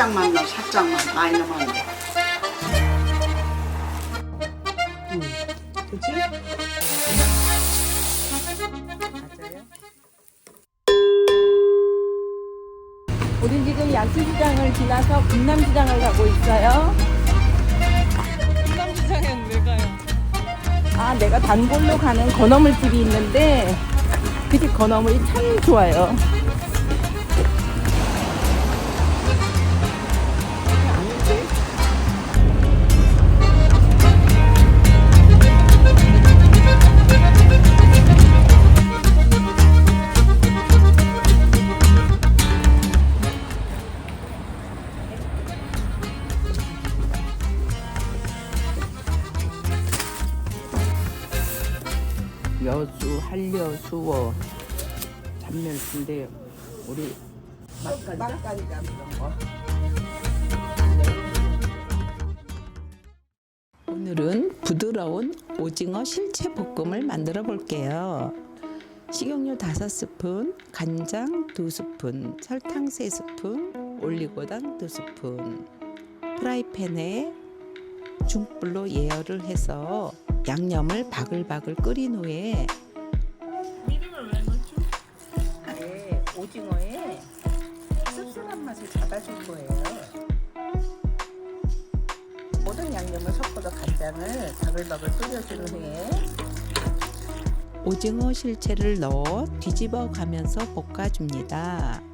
살짝만 넣어 살짝만 많이 넣으면 안 돼. 음. 그치? 맞아요. 우린 지금 양수시장을 지나서 분남시장을 가고 있어요. 분남시장엔 왜 가요? 아, 내가 단골로 가는 건어물 집이 있는데 그 집 건어물이 참 좋아요. 여수, 한려, 수어, 잔멸수인데 우리 막간이가 그런 거. 오늘은 부드러운 오징어 실체 볶음을 만들어 볼게요. 식용유 5스푼, 간장 2스푼, 설탕 3스푼, 올리고당 2스푼. 프라이팬에 중불로 예열을 해서 양념을 바글바글 끓인 후에 오징어에 씁쓸한 맛을 잡아줄 거예요. 모든 양념을 섞어서 간장을 바글바글 끓여준 후에 오징어 실체를 넣어 뒤집어 가면서 볶아줍니다.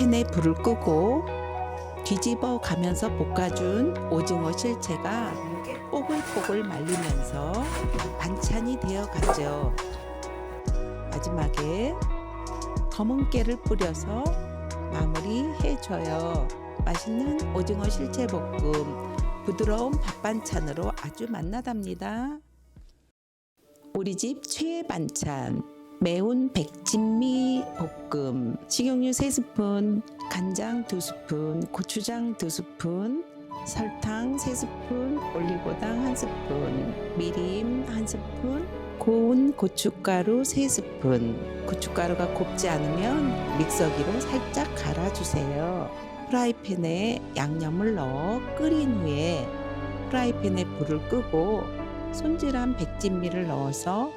팬에 불을 끄고 뒤집어 가면서 볶아준 오징어 실체가 뽀글뽀글 말리면서 반찬이 되어 가죠. 마지막에 검은 깨를 뿌려서 마무리 해줘요. 맛있는 오징어 실체 볶음, 부드러운 밥 반찬으로 아주 맛나답니다. 우리 집 최애 반찬 매운 백진미 볶음. 식용유 3스푼 간장 2스푼 고추장 2스푼 설탕 3스푼 올리고당 1스푼 미림 1스푼 고운 고춧가루 3스푼. 고춧가루가 곱지 않으면 믹서기로 살짝 갈아주세요. 프라이팬에 양념을 넣어 끓인 후에 프라이팬에 불을 끄고 손질한 백진미를 넣어서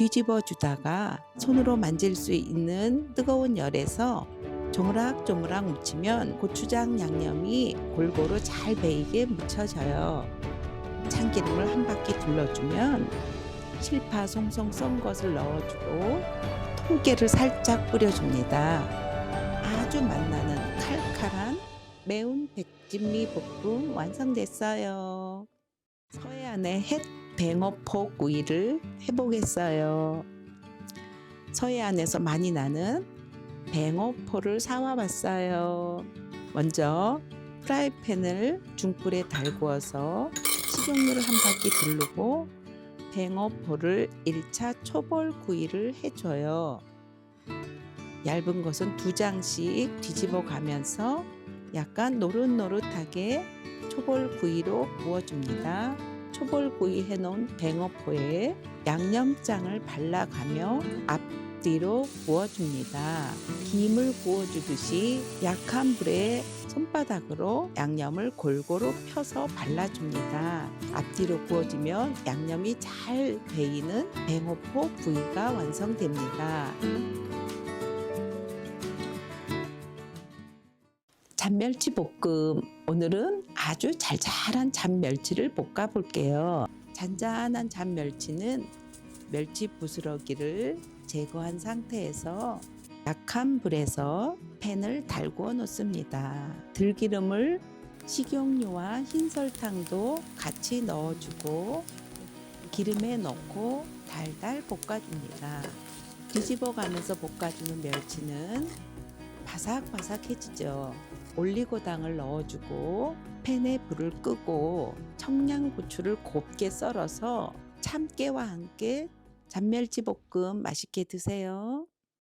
뒤집어 주다가 손으로 만질 수 있는 뜨거운 열에서 조무락조무락 묻히면 고추장 양념이 골고루 잘 배이게 묻혀져요. 참기름을 한 바퀴 둘러주면 실파 송송 썬 것을 넣어주고 통깨를 살짝 뿌려줍니다. 아주 맛나는 칼칼한 매운 백진미 볶음 완성됐어요. 서해안의 햇 뱅어포 구이를 해보겠어요. 서해안에서 많이 나는 뱅어포를 사와 봤어요. 먼저 프라이팬을 중불에 달구어서 식용유를 한 바퀴 두르고 뱅어포를 1차 초벌 구이를 해줘요. 얇은 것은 두 장씩 뒤집어 가면서 약간 노릇노릇하게 초벌 구이로 구워줍니다. 초벌구이 해놓은 뱅어포에 양념장을 발라가며 앞뒤로 구워줍니다. 김을 구워주듯이 약한 불에 손바닥으로 양념을 골고루 펴서 발라줍니다. 앞뒤로 구워주면 양념이 잘 배이는 뱅어포 구이가 완성됩니다. 잔멸치 볶음 오늘은 아주 잘잘한 잔멸치를 볶아 볼게요. 잔잔한 잔멸치는 멸치 부스러기를 제거한 상태에서 약한 불에서 팬을 달구어 놓습니다. 들기름을 식용유와 흰 설탕도 같이 넣어주고 기름에 넣고 달달 볶아줍니다. 뒤집어 가면서 볶아주는 멸치는 바삭바삭해지죠. 올리고당을 넣어주고 팬에 불을 끄고 청양고추를 곱게 썰어서 참깨와 함께 잔멸치 볶음 맛있게 드세요.